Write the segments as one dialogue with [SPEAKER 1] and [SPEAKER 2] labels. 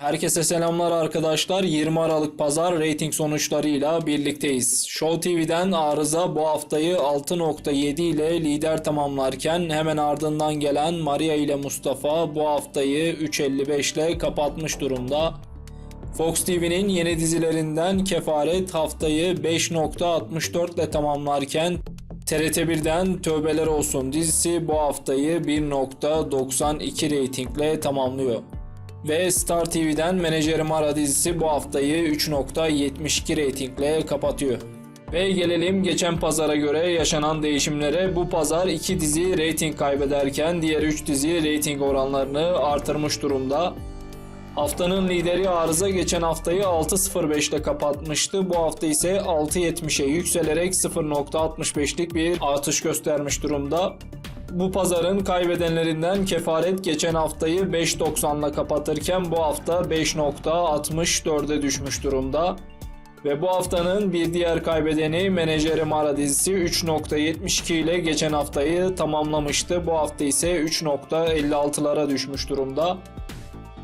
[SPEAKER 1] Herkese selamlar arkadaşlar. 20 Aralık Pazar reyting sonuçlarıyla birlikteyiz. Show TV'den Arıza bu haftayı 6.7 ile lider tamamlarken hemen ardından gelen Maria ile Mustafa bu haftayı 3.55 ile kapatmış durumda. Fox TV'nin yeni dizilerinden Kefaret haftayı 5.64 ile tamamlarken TRT1'den Tövbeler Olsun dizisi bu haftayı 1.92 reytingle tamamlıyor. Ve Star TV'den Menajerim Ara dizisi bu haftayı 3.72 reytingle kapatıyor. Ve gelelim geçen pazara göre yaşanan değişimlere. Bu pazar iki dizi reyting kaybederken diğer 3 dizi reyting oranlarını artırmış durumda. Haftanın lideri Arıza geçen haftayı 6.05 ile kapatmıştı. Bu hafta ise 6.70'e yükselerek 0.65'lik bir artış göstermiş durumda. Bu pazarın kaybedenlerinden Kefaret geçen haftayı 5.90 ile kapatırken bu hafta 5.64'e düşmüş durumda. Ve bu haftanın bir diğer kaybedeni Menajerim Ara dizisi 3.72 ile geçen haftayı tamamlamıştı. Bu hafta ise 3.56'lara düşmüş durumda.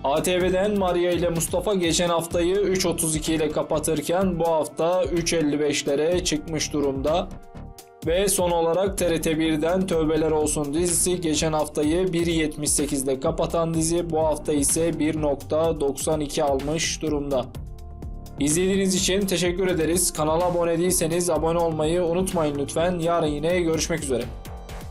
[SPEAKER 1] ATV'den Maria ile Mustafa geçen haftayı 3.32 ile kapatırken bu hafta 3.55'lere çıkmış durumda. Ve son olarak TRT1'den Tövbeler Olsun dizisi geçen haftayı 1.78 ile kapatan dizi bu hafta ise 1.92 almış durumda. İzlediğiniz için teşekkür ederiz. Kanala abone değilseniz abone olmayı unutmayın lütfen. Yarın yine görüşmek üzere.